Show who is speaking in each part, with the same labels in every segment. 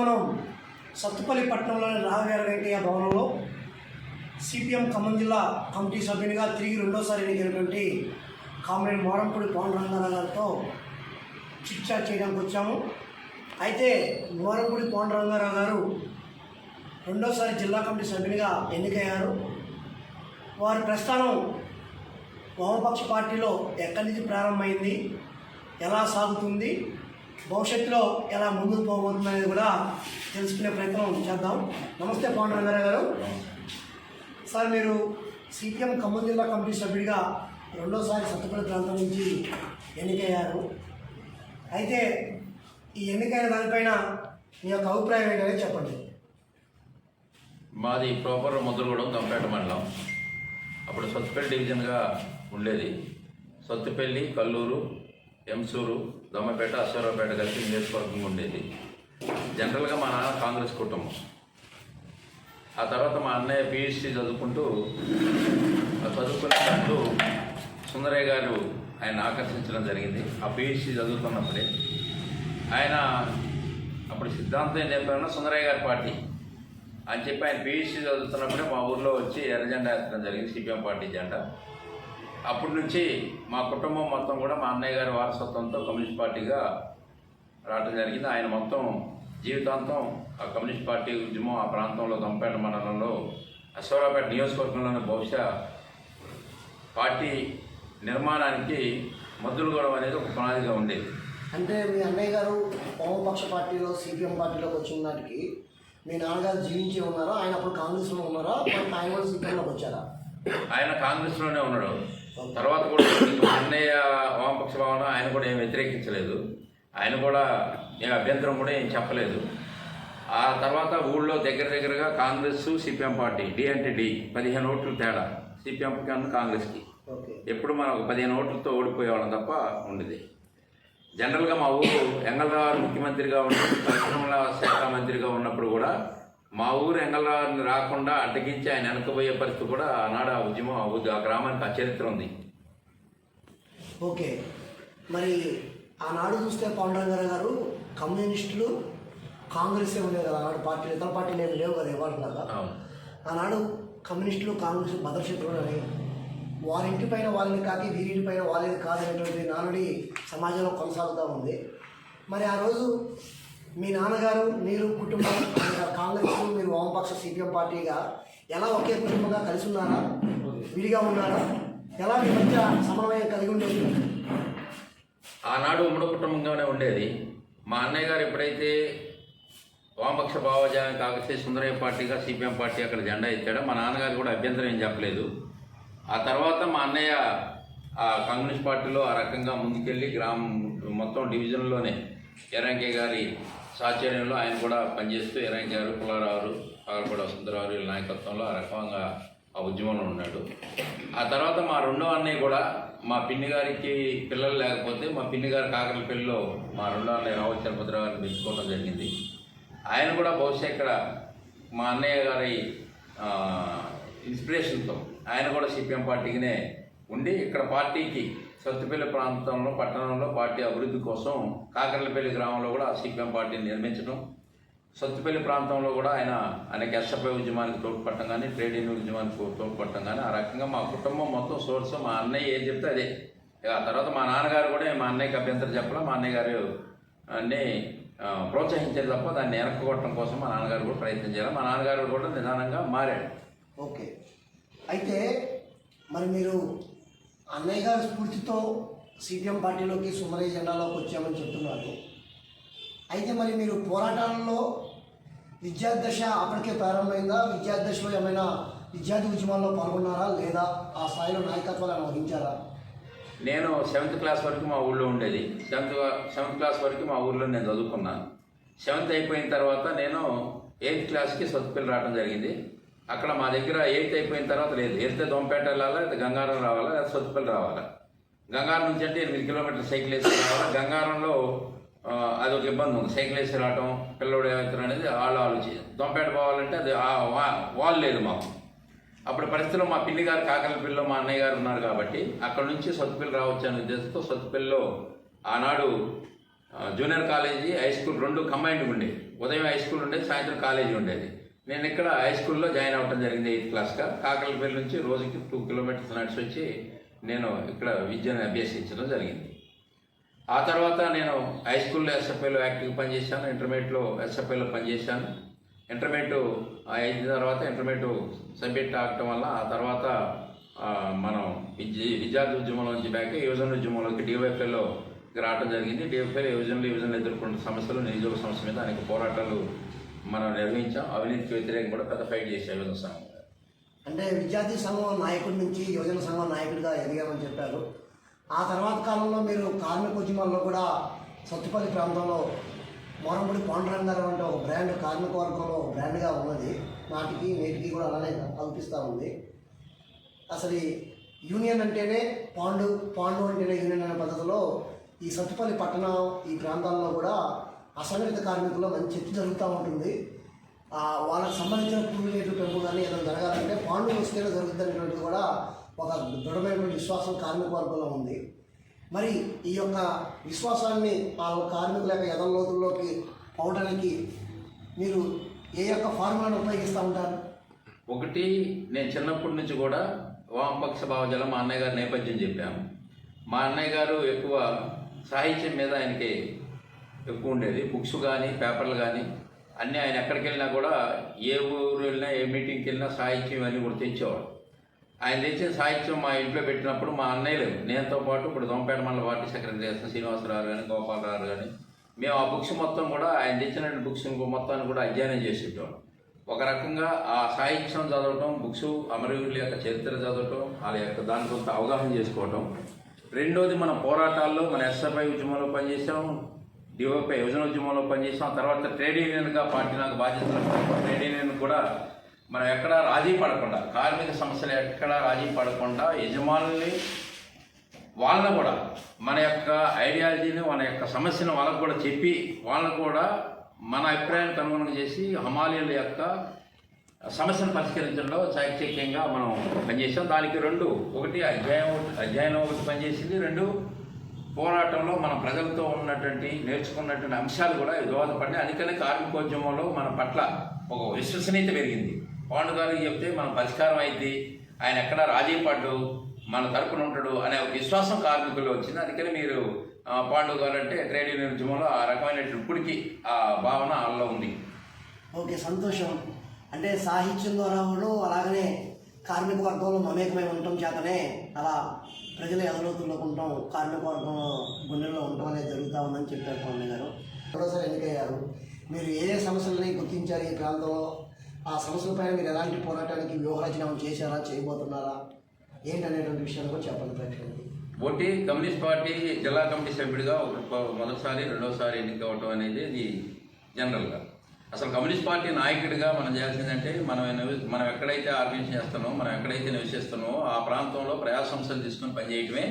Speaker 1: మనం సత్తుపల్లి పట్టణంలోని రాఘవేర వెంకయ్య భవనంలో సిపిఎం ఖమ్మం జిల్లా కమిటీ సభ్యునిగా తిరిగి రెండోసారి ఎన్నికైనటువంటి కామ్రేడ్ మోరంపూడి పవన్ రంగారావు గారితో చిట్చాట్ చేయడానికి వచ్చాము. అయితే మోరంపూడి పవన్ రంగారావు గారు రెండోసారి జిల్లా కమిటీ సభ్యునిగా ఎన్నికయ్యారు. వారి ప్రస్థానం వామపక్ష పార్టీలో ఎక్కడి నుంచి ప్రారంభమైంది? ఎలా సాగుతుంది? భవిష్యత్తులో ఎలా ముందుకు పోబోతుందనేది కూడా తెలుసుకునే ప్రయత్నం చేద్దాం. నమస్తే పవన్ రంగారావు గారు. సార్ మీరు సిపిఎం ఖమ్మం జిల్లా కమిటీ సభ్యుడిగా రెండోసారి సత్తపల్లి ప్రాంతం నుంచి ఎన్నికయ్యారు. అయితే ఈ ఎన్నికైన దానిపైన మీ యొక్క అభిప్రాయం ఏంటనేది చెప్పండి.
Speaker 2: మాది ప్రాపర్ ముద్రగూడెం కంపేట మండలం. అప్పుడు సత్తుపల్లి డివిజన్గా ఉండేది. సత్తుపల్లి కల్లూరు ఎంసూరు దొమ్మపేట అశ్వరావుపేట కలిసి నియోజకవర్గంగా ఉండేది. జనరల్గా మా నాన్న కాంగ్రెస్ కుటుంబం. ఆ తర్వాత మా అన్నయ్య పిహెచ్డి చదువుకుంటూ ఆ చదువుకునేటప్పుడు సుందరయ్య గారు ఆయన ఆకర్షించడం జరిగింది. ఆ పిహెచ్డి చదువుతున్నప్పుడే ఆయన అప్పుడు సిద్ధాంతం ఏం చెప్పారన్నా సుందరయ్య గారి పార్టీ అని చెప్పి ఆయన పిహెచ్డి చదువుతున్నప్పుడే మా ఊర్లో వచ్చి ఎర్ర జెండా ఎత్తడం జరిగింది సిపిఎం పార్టీ జెండా. అప్పటి నుంచి మా కుటుంబం మొత్తం కూడా మా అన్నయ్య గారి వారసత్వంతో కమ్యూనిస్ట్ పార్టీగా రావడం జరిగింది. ఆయన మొత్తం జీవితాంతం ఆ కమ్యూనిస్ట్ పార్టీ ఉద్యమం ఆ ప్రాంతంలో దంపేట మండలంలో అశ్వరాపేట నియోజకవర్గంలోని బహుశా పార్టీ నిర్మాణానికి మద్దులుగూడెం అనేది ఒక పునాదిగా ఉండేది.
Speaker 1: అంటే మీ అన్నయ్య గారు వామపక్ష పార్టీలో సిపిఎం పార్టీలోకి వచ్చిన నాటికి మీ నాన్నగారు జీవించి ఉన్నారా? ఆయన అప్పుడు కాంగ్రెస్లో ఉన్నారా? ఆయన కూడా సిపిఎంలోకి వచ్చారా?
Speaker 2: ఆయన కాంగ్రెస్లోనే ఉన్నాడు. తర్వాత కూడా అన్నయ్య వామపక్ష భావన ఆయన కూడా ఏం వ్యతిరేకించలేదు. ఆయన కూడా ఏ అభ్యంతరం కూడా ఏం చెప్పలేదు. ఆ తర్వాత ఊళ్ళో దగ్గర దగ్గరగా కాంగ్రెస్ సిపిఎం పార్టీ డి అంటే డి పదిహేను ఓట్లు తేడా. సిపిఎం కాంగ్రెస్కి. ఎప్పుడు మనం ఒక పదిహేను ఓట్లతో ఓడిపోయేవాళ్ళం తప్ప ఉండేది. జనరల్గా మా ఊరు ఎంగళరావు ముఖ్యమంత్రిగా ఉన్న పరిశ్రమల శాఖ మంత్రిగా ఉన్నప్పుడు కూడా మా ఊరు ఎంగళరావుని రాకుండా అడ్డగించి ఆయన వెనకపోయే పరిస్థితి కూడా ఆనాడు ఆ ఉద్యమం ఆ గ్రామానికి ఆ చరిత్ర ఉంది.
Speaker 1: ఓకే. మరి ఆనాడు చూస్తే పవన్ రంగారావు గారు కమ్యూనిస్టులు కాంగ్రెస్ ఉండేది కదా ఆనాడు పార్టీలు ఇతర పార్టీలు ఏమి లేవు కదా ఇవ్వాలన్నాగా ఆనాడు కమ్యూనిస్టులు కాంగ్రెస్ భద్రశత్రువులని వారి ఇంటి పైన వాళ్ళని కాకి వీరింటి పైన వాళ్ళని కాదనేటువంటి నానుడి సమాజంలో కొనసాగుతూ ఉంది. మరి ఆ రోజు మీ నాన్నగారు మీరు కుటుంబం కాంగ్రెస్ మీరు వామపక్ష సిపిఎం పార్టీగా ఎలా ఒకే కుటుంబంగా కలిసి ఉన్నారా? విడిగా ఉన్నారా? ఎలా మీ మధ్య సమన్వయం కలిగి ఉండేది?
Speaker 2: ఆనాడు ఉమ్మడి కుటుంబంగానే ఉండేది. మా అన్నయ్య గారు ఎప్పుడైతే వామపక్ష భావజాయం కాకపోతే సుందరయ్య పార్టీగా సిపిఎం పార్టీ అక్కడ జెండా ఇచ్చాడు మా నాన్నగారు కూడా అభ్యంతరం ఏం చెప్పలేదు. ఆ తర్వాత మా అన్నయ్య ఆ కమ్యూనిస్ట్ పార్టీలో ఆ రకంగా ముందుకెళ్ళి గ్రామం మొత్తం డివిజన్లోనే ఎర్రంకే గారి సాచర్యంలో ఆయన కూడా పనిచేస్తూ ఎర్రంకే గారు పుల్లారావు పాలపడ వసంతరావు వీళ్ళ నాయకత్వంలో ఆ రకంగా ఆ ఉద్యమంలో ఉన్నాడు. ఆ తర్వాత మా రెండో అన్నయ్య కూడా మా పిన్ని గారికి పిల్లలు లేకపోతే మా పిన్ని గారి కాకల పెళ్ళిలో మా రెండో అన్నయ్య రావు చలపతి గారిని పెంచుకోవడం జరిగింది. ఆయన కూడా బహుశా ఇక్కడ మా అన్నయ్య గారి ఇన్స్పిరేషన్తో ఆయన కూడా సిపిఎం పార్టీకినే ఉండి ఇక్కడ పార్టీకి సత్తుపల్లి ప్రాంతంలో పట్టణంలో పార్టీ అభివృద్ధి కోసం కాకర్లపల్లి గ్రామంలో కూడా సిపిఎం పార్టీని నిర్మించడం సత్తుపల్లి ప్రాంతంలో కూడా ఆయన అనేక ఎస్ఎఫ్ఐ ఉద్యమానికి తోడ్పడటం కానీ ట్రేడ్ యూనియన్ ఉద్యమానికి తోడ్పడటం కానీ ఆ రకంగా మా కుటుంబం మొత్తం సోర్స్. మా అన్నయ్య ఏం చెప్తే అదే. ఇక ఆ తర్వాత మా నాన్నగారు కూడా మా అన్నయ్యకి అభ్యంతరం చెప్పలే. మా అన్నయ్య గారు అన్ని ప్రోత్సహించారు తప్ప దాన్ని వెనక్కొట్టడం కోసం మా నాన్నగారు కూడా ప్రయత్నం చేయాలి. మా నాన్నగారు కూడా నిదానంగా మారాడు
Speaker 1: ఓకే. అయితే మరి మీరు అన్నయ్య గారి స్ఫూర్తితో సిపిఎం పార్టీలోకి సుమరయ్య జెండాలోకి వచ్చామని చెప్తున్నారు. అయితే మరి మీరు పోరాటాలలో విద్యాదశ అప్పటికే ప్రారంభమైందా? విద్యాదశలో ఏమైనా విద్యార్థి ఉద్యమాల్లో పాల్గొన్నారా లేదా ఆ స్థాయిలో నాయకత్వాలను వహించారా?
Speaker 2: నేను సెవెంత్ క్లాస్ వరకు మా ఊళ్ళో ఉండేది. సెవెంత్ సెవెంత్ క్లాస్ వరకు మా ఊళ్ళో నేను చదువుకున్నాను. సెవెంత్ అయిపోయిన తర్వాత నేను ఎయిత్ క్లాస్కి సత్తుపల్లి రావడం జరిగింది. అక్కడ మా దగ్గర ఎయిత్ అయిపోయిన తర్వాత లేదు. వెళ్తే దొంపేట వెళ్ళాలా లేదా గంగారం రావాలా లేదా సొత్తుపల్లి రావాలా? గంగారం నుంచి అంటే ఎనిమిది కిలోమీటర్ సైకిల్ వేసి రావాలా? గంగారంలో అది అదొక ఇబ్బంది ఉంది. సైకిల్ వేసి రావటం పిల్లడు ఏమవుతారు అనేది వాళ్ళు ఆలోచి దొంపేట పోవాలంటే అది వా- వాల్ లేదు మాకు. అప్పుడు పరిస్థితిలో మా పిల్లి గారు కాకలపల్లిలో మా అన్నయ్య గారు ఉన్నారు కాబట్టి అక్కడ నుంచి సొత్తుపల్లి రావచ్చు అనే ఉద్దేశంతో సొత్తుపల్లిలో ఆనాడు జూనియర్ కాలేజీ హై స్కూల్ రెండు కంబైన్డ్ ఉండేది ఉదయం హై స్కూల్ ఉండేది సాయంత్రం కాలేజీ ఉండేది. నేను ఇక్కడ హై స్కూల్లో జాయిన్ అవ్వడం జరిగింది ఎయిత్ క్లాస్గా కాకలపల్లి నుంచి రోజుకి టూ కిలోమీటర్స్ నడిచి వచ్చి నేను ఇక్కడ విద్యను అభ్యసించడం జరిగింది. ఆ తర్వాత నేను హై స్కూల్లో ఎస్ఎఫ్ఐలో యాక్టివ్గా పనిచేశాను ఇంటర్మీడియట్లో ఎస్ఎఫ్ఐలో పనిచేశాను. ఇంటర్మీడియట్ అయిన తర్వాత ఇంటర్మీడియట్ సబ్జెక్ట్ ఆగటం వల్ల ఆ తర్వాత మనం విద్య విద్యార్థి ఉద్యమంలోంచి బ్యాక్ యువజన ఉద్యమంలోకి డివైఎఫ్ఐలో రావడం జరిగింది. డివైఎఫ్ఐలో యువజనలు యువజనలు ఎదుర్కొన్న సమస్యలు నిరుద్యోగ సమస్య మీద అనేక పోరాటాలు మనం నిర్వహించాం. అవినీతికి వ్యతిరేకంగా కూడా పెద్ద ఫైట్ చేసే యువజన సంఘం.
Speaker 1: అంటే విద్యార్థి సంఘం నాయకుడి నుంచి యువజన సంఘం నాయకుడిగా ఎదిగామని చెప్పారు. ఆ తర్వాత కాలంలో మీరు కార్మికోద్యమాల్లో కూడా సత్తుపల్లి ప్రాంతంలో మొరంపూడి పాండురంగారు అంటే ఒక బ్రాండ్ కార్మిక వర్గంలో ఒక బ్రాండ్గా ఉన్నది. నాటికి నేటికి కూడా అలానే కల్పిస్తూ ఉంది. అసలు ఈ యూనియన్ అంటేనే పాండు పాండు అంటేనే యూనియన్ అనే పద్ధతిలో ఈ సత్తుపల్లి పట్టణం ఈ ప్రాంతాల్లో కూడా అసంఘటిత కార్మికుల్లో మంచి చర్చ జరుగుతూ ఉంటుంది. వాళ్ళకి సంబంధించిన కూలీ రేట్లు పెంపు కానీ ఏదైనా జరగాలంటే పాండు వస్తేనే జరుగుతుంది అనేటువంటిది కూడా ఒక దృఢమైనటువంటి విశ్వాసం కార్మిక వర్గంలో ఉంది. మరి ఈ యొక్క విశ్వాసాన్ని ఆ కార్మికుల యొక్క ఎదలోతుల్లోకి పోవడానికి మీరు ఏ యొక్క ఫార్ములాను ఉపయోగిస్తూ ఉంటారు?
Speaker 2: ఒకటి నేను చిన్నప్పటి నుంచి కూడా వామపక్ష భావజలం మా అన్నయ్య గారి నేపథ్యం చెప్పాము. మా అన్నయ్య గారు ఎక్కువ సాహిత్యం మీద ఆయనకి ఎక్కువ ఉండేది. బుక్స్ కానీ పేపర్లు కానీ అన్నీ ఆయన ఎక్కడికి వెళ్ళినా కూడా ఏ ఊరు వెళ్ళినా ఏ మీటింగ్కి వెళ్ళినా సాహిత్యం అన్నీ కూడా తెచ్చేవాడు. ఆయన తెచ్చిన సాహిత్యం మా ఇంట్లో పెట్టినప్పుడు మా అన్నయ్యలు నేనుతో పాటు ఇప్పుడు దొంపేట మండల పార్టీ సెక్రటరీ చేస్తున్న శ్రీనివాసరావు కానీ గోపాలరావు కానీ మేము ఆ బుక్స్ మొత్తం కూడా ఆయన తెచ్చిన బుక్స్ మొత్తాన్ని కూడా అధ్యయనం చేసేటోళ్ళం ఒక రకంగా ఆ సాహిత్యం చదవటం బుక్స్ అమరవీరుల యొక్క చరిత్ర చదవటం వాళ్ళ యొక్క దాని కొంత అవగాహన చేసుకోవటం. రెండోది మన పోరాటాల్లో మన ఎస్ఎఫ్ఐ ఉద్యమంలో పనిచేసాం డిఓపై యువజనోద్యమంలో పనిచేసాం తర్వాత ట్రేడ్ యూనియన్గా పార్టీ నాకు బాధ్యతలు ట్రేడ్ యూనియన్ కూడా మనం ఎక్కడ రాజీ పడకుండా కార్మిక సమస్యలు ఎక్కడ రాజీ పడకుండా యజమానుల్ని వాళ్ళని కూడా మన యొక్క ఐడియాలజీని మన యొక్క సమస్యను వాళ్ళకు కూడా చెప్పి వాళ్ళని కూడా మన అభిప్రాయానికి అనుగుణంగా చేసి హమాలీల యొక్క సమస్యను పరిష్కరించడంలో చాకచక్యంగా మనం పనిచేసాం దానికి రెండు ఒకటి అధ్యాయం అధ్యయనం ఒకటి పనిచేసింది. రెండు పోరాటంలో మన ప్రజలతో ఉన్నటువంటి నేర్చుకున్నటువంటి అంశాలు కూడా దోహదపడి అందుకనే కార్మికోద్యమంలో మన పట్ల ఒక విశ్వసనీయత పెరిగింది. పవన్ గారు చెప్తే మన పరిష్కారం అయింది. ఆయన ఎక్కడ రాజీ పడ్డు మన తరపున ఉంటాడు అనే ఒక విశ్వాసం కార్మికుల్లో వచ్చింది. అందుకని మీరు పాండు గారు అంటే ట్రేడ్ యూనియన్ ఉద్యమంలో ఆ రకమైన ఇప్పటికి ఆ భావన వాళ్ళలో ఉంది.
Speaker 1: ఓకే సంతోషం. అంటే సాహిత్యం ద్వారా కూడా అలాగనే కార్మిక వర్గంలో మమేకమై ఉండటం చేతనే అలా ప్రజలు ఎదలోతుల్లో ఉండటం కార్మిక వర్గం గుండెల్లో ఉండటం అనేది జరుగుతూ ఉందని చెప్పారు పవన్ గారు. రెండోసారి ఎన్నికయ్యారు. మీరు ఏ ఏ సమస్యలని గుర్తించారు ఈ ప్రాంతంలో? ఆ సమస్యలపైన మీరు ఎలాంటి పోరాటానికి వ్యూహరచన చేశారా చేయబోతున్నారా? ఏంటనేటువంటి విషయాన్ని కూడా చెప్పండి ప్రేక్షకులకి.
Speaker 2: ఒకటి కమ్యూనిస్ట్ పార్టీ జిల్లా కమిటీ సభ్యుడిగా ఒక మొదటిసారి రెండోసారి ఎన్నిక అవటం అనేది ఇది జనరల్గా. అసలు కమ్యూనిస్ట్ పార్టీ నాయకుడిగా మనం చేయాల్సిందంటే మనం మనం ఎక్కడైతే ఆర్గనైజ్ చేస్తున్నామో మనం ఎక్కడైతే నివసిస్తున్నామో ఆ ప్రాంతంలో ప్రజా సంస్థలు తీసుకుని పనిచేయటమే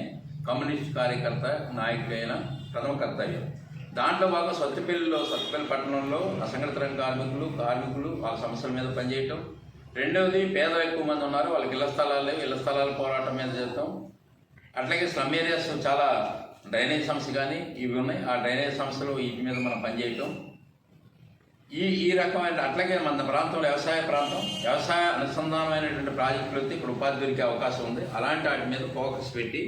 Speaker 2: కమ్యూనిస్ట్ కార్యకర్త నాయకుడైన ప్రథమ కర్తవ్యం. దాంట్లో భాగం సత్తుపల్లిలో సత్తుపల్లి పట్టణంలో అసంఘటిత రంగ కార్మికులు కార్మికులు వాళ్ళ సమస్యల మీద పనిచేయటం. రెండవది పేదలు ఎక్కువ మంది ఉన్నారు వాళ్ళకి ఇళ్ళ స్థలాలు ఇళ్ళ స్థలాల పోరాటం మీద చేస్తాం. అట్లాగే స్లమ్ ఏరియాస్ చాలా డ్రైనేజ్ సమస్య కానీ ఇవి ఉన్నాయి. ఆ డ్రైనేజ్ సమస్యలు వీటి మీద మనం పనిచేయటం. ఈ ఈ రకమైన అట్లాగే మన ప్రాంతంలో వ్యవసాయ ప్రాంతం వ్యవసాయ అనుసంధానమైనటువంటి ప్రాజెక్టులు వస్తే ఇక్కడ ఉపాధి దొరికే అవకాశం ఉంది. అలాంటి వాటి మీద ఫోకస్ పెట్టి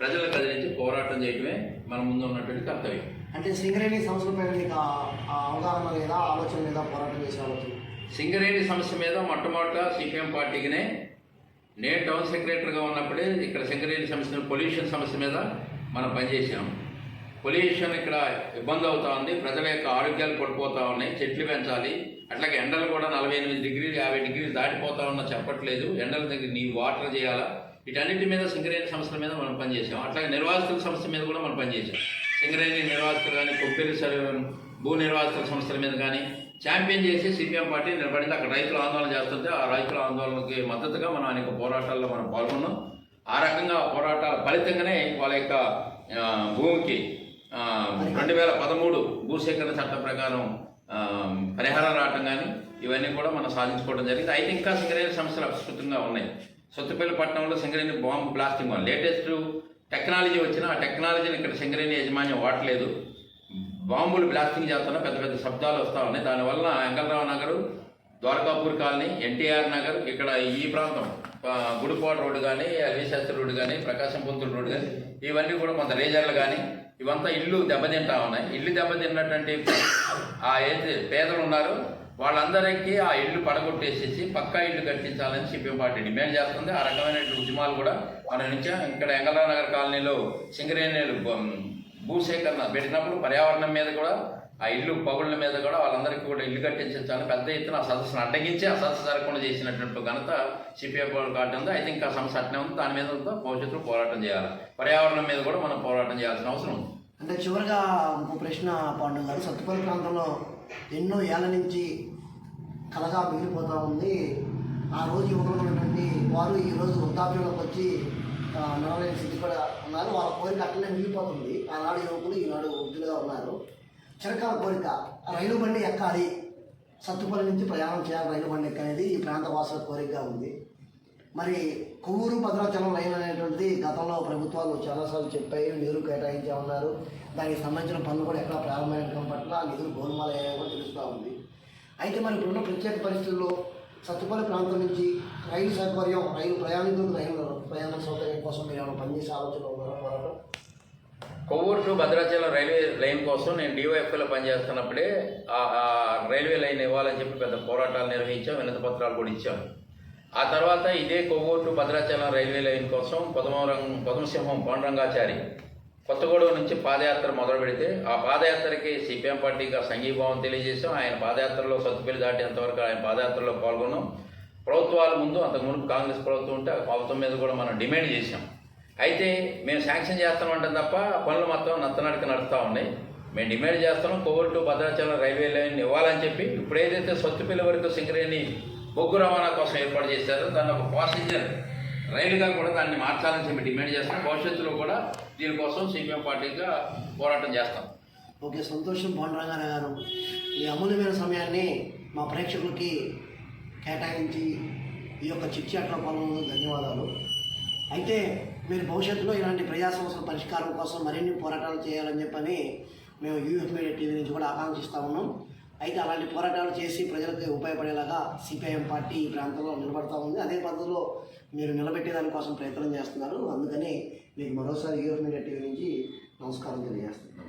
Speaker 2: ప్రజలకు కదిలించి పోరాటం చేయటమే మన ముందు ఉన్నటువంటి కర్తవ్యం.
Speaker 1: అంటే సింగరేణి సమస్యలపైన మీకు అవగాహన లేదా ఆలోచన లేదా పోరాటం చేసే ఆలోచన
Speaker 2: సింగరేణి సమస్య మీద మొట్టమొదట సిపిఎం పార్టీకినే నేను టౌన్ సెక్రటరీగా ఉన్నప్పుడే ఇక్కడ సింగరేణి సమస్య పొల్యూషన్ సమస్య మీద మనం పనిచేసాం పొల్యూషన్ ఇక్కడ ఇబ్బంది అవుతా ఉంది. ప్రజల యొక్క ఆరోగ్యాలు పడిపోతూ ఉన్నాయి. చెట్లు పెంచాలి. అట్లాగే ఎండలు కూడా నలభై ఎనిమిది డిగ్రీలు యాభై డిగ్రీలు దాటిపోతా ఉన్నా చెప్పట్లేదు. ఎండల దగ్గర నీ వాటర్ చేయాలా? వీటన్నిటి మీద సింగరేణి సంస్థల మీద మనం పనిచేసాం అట్లాగే నిర్వాసితుల సంస్థ మీద కూడా మనం పనిచేసాం సింగరేణి నిర్వాసితులు కానీ కొబ్బరి సర్వే- భూ నిర్వాసితుల సంస్థల మీద కానీ ఛాంపియన్ చేసి సిపిఎం పార్టీ నిలబడింది. అక్కడ రైతులు ఆందోళన చేస్తుంటే ఆ రైతుల ఆందోళనకి మద్దతుగా మనం అనేక పోరాటాల్లో మనం పాల్గొన్నాం. ఆ రకంగా పోరాటాల ఫలితంగానే వాళ్ళ యొక్క భూమికి రెండు వేల పదమూడు భూసేకరణ చట్టం ప్రకారం పరిహారం రావటం కానీ ఇవన్నీ కూడా మనం సాధించుకోవడం జరిగింది. అయితే ఇంకా సింగరేణి సమస్యలు అప్రస్తుతంగా ఉన్నాయి. సొత్తుపల్లి పట్టణంలో Singareni bomb blasting latest technology వచ్చిన ఆ టెక్నాలజీని ఇక్కడ సింగరేణి యాజమాన్యం వాడలేదు. బాంబులు బ్లాస్టింగ్ చేస్తున్నా పెద్ద పెద్ద శబ్దాలు వస్తూ ఉన్నాయి. దానివల్ల వెంకటరావు నగరు ద్వారకాపూర్ కాలనీ ఎన్టీఆర్ నగర్ ఇక్కడ ఈ ప్రాంతం గుడిపాడు రోడ్డు కానీ అల్విశాస్త్రి రోడ్డు కానీ ప్రకాశం పొంతుల రోడ్డు కానీ ఇవన్నీ కూడా కొంత రేజర్లు కానీ ఇవంతా ఇల్లు దెబ్బతింటా ఉన్నాయి. ఇల్లు దెబ్బతిన్నటువంటి ఆ ఏది పేదలు ఉన్నారు వాళ్ళందరికీ ఆ ఇల్లు పడగొట్టేసేసి పక్కా ఇల్లు కట్టించాలని సిపిఎం పార్టీ డిమాండ్ చేస్తుంది. ఆ రకమైన ఉద్యమాలు కూడా మన నుంచి ఇక్కడ ఎంగళనగర్ కాలనీలో సింగరేణులు భూసేకరణ పెట్టినప్పుడు పర్యావరణం మీద కూడా ఆ ఇల్లు పగుళ్ళ మీద కూడా వాళ్ళందరికీ కూడా ఇల్లు కట్టించాలని పెద్ద ఎత్తున ఆ సదస్సును అడ్డగించి ఆ సదస్సు జరగకుండా చేసినటువంటి ఘనత సిపిఎఫ్ కార్డు ఉంది. అయితే ఇంకా సమస్య అట్నే ఉంది. దాని మీద భవిష్యత్తులో పోరాటం చేయాలి. పర్యావరణం మీద కూడా మనం పోరాటం చేయాల్సిన అవసరం ఉంది.
Speaker 1: అంటే చివరిగా ఇంకో ప్రశ్న పాండు గారు. సత్తుపల్లి ప్రాంతంలో ఎన్నో ఏళ్ళ నుంచి కలగా మిగిలిపోతూ ఉంది. ఆ రోజు యువకులు ఉన్నటువంటి వారు ఈరోజు వృద్ధాప్యంలోకి వచ్చి ఆ, నడవలేని స్థితి కూడా ఉన్నారు. వాళ్ళ కోరిక అట్లనే మిగిలిపోతుంది. ఆనాడు యువకులు ఈనాడు వృద్ధులుగా ఉన్నారు. చిరకాల కోరిక రైలు బండి ఎక్కాలి సత్తుపల్లి నుంచి ప్రయాణం చేయాలి రైలు బండి ఎక్కనేది ఈ ప్రాంత వాసుల కోరికగా ఉంది. మరి కొవ్వూరు భద్రాచలం రైలు అనేటువంటిది గతంలో ప్రభుత్వాలు చాలాసార్లు చెప్పాయి నిధులు కేటాయించే ఉన్నారు దానికి సంబంధించిన పనులు కూడా ఎక్కడ ప్రారంభమైన పట్ల నిధులు గోల్మాల అయ్యాయో కూడా తెలుస్తూ ఉంది. అయితే మరి ఇప్పుడున్న ప్రత్యేక పరిస్థితుల్లో సత్తుపల్లి ప్రాంతం నుంచి రైలు సౌకర్యం రైలు ప్రయాణికులకు రైలు ప్రయాణ సౌకర్యం కోసం మీరు ఏమైనా పనిచేసే ఆలోచన ఉన్నారా? పోరాటం
Speaker 2: Kovvur to Bhadrachalam railway line కోసం నేను డివైఎఫ్లో పనిచేస్తున్నప్పుడే ఆ రైల్వే లైన్ ఇవ్వాలని చెప్పి పెద్ద పోరాటాలు నిర్వహించాం వినతి పత్రాలు కూడా ఇచ్చాం. ఆ తర్వాత ఇదే Kovvur to Bhadrachalam railway line కోసం పదమరం పదమసింహం పాండురంగాచారి కొత్తగూడెం నుంచి పాదయాత్ర మొదలు పెడితే ఆ పాదయాత్రకి సిపిఎం పార్టీగా సంఘీభావం తెలియజేశాం. ఆయన పాదయాత్రలో సత్తుపల్లి దాటేంతవరకు ఆయన పాదయాత్రలో పాల్గొన్నాం. ప్రభుత్వాల ముందు అంతకుముందు కాంగ్రెస్ ప్రభుత్వం ఉంటే ఆ ప్రభుత్వం మీద కూడా మనం డిమాండ్ చేశాం. అయితే మేము శాంక్షన్ చేస్తామంటాం తప్ప పనులు మొత్తం నత్తనడక నడుస్తూ ఉన్నాయి. మేము డిమాండ్ చేస్తున్నాం Kovvur to Bhadrachalam railway line ఇవ్వాలని చెప్పి ఇప్పుడు ఏదైతే సొత్తుపల్లి వరకు సింగరేణి బొగ్గు రవాణా కోసం ఏర్పాటు చేశారో దాన్ని ఒక ప్యాసింజర్ రైలుగా కూడా దాన్ని మార్చాలని చెప్పి డిమాండ్ చేస్తాం భవిష్యత్తులో కూడా దీనికోసం సిపిఎం పార్టీగా పోరాటం చేస్తాం.
Speaker 1: ఓకే సంతోషం పాండురంగారావు గారు. ఈ అమూల్యమైన సమయాన్ని మా ప్రేక్షకులకి కేటాయించి ఈ యొక్క చిట్చాట్లో పాల్గొన్నందుకు ధన్యవాదాలు. అయితే మీరు భవిష్యత్తులో ఇలాంటి ప్రజా సమస్యల పరిష్కారం కోసం మరిన్ని పోరాటాలు చేయాలని చెప్పని మేము యూఎఫ్ మీడియా టీవీ నుంచి కూడా ఆకాంక్షిస్తూ ఉన్నాం. అయితే అలాంటి పోరాటాలు చేసి ప్రజలకు ఉపయోగపడేలాగా సిపిఐఎం పార్టీ ఈ ప్రాంతంలో నిలబడతా ఉంది. అదే పద్ధతిలో మీరు నిలబెట్టేదానికోసం ప్రయత్నం చేస్తున్నారు. అందుకని మీకు మరోసారి యూఎఫ్ మీడియా టీవీ నుంచి నమస్కారం తెలియజేస్తున్నాం.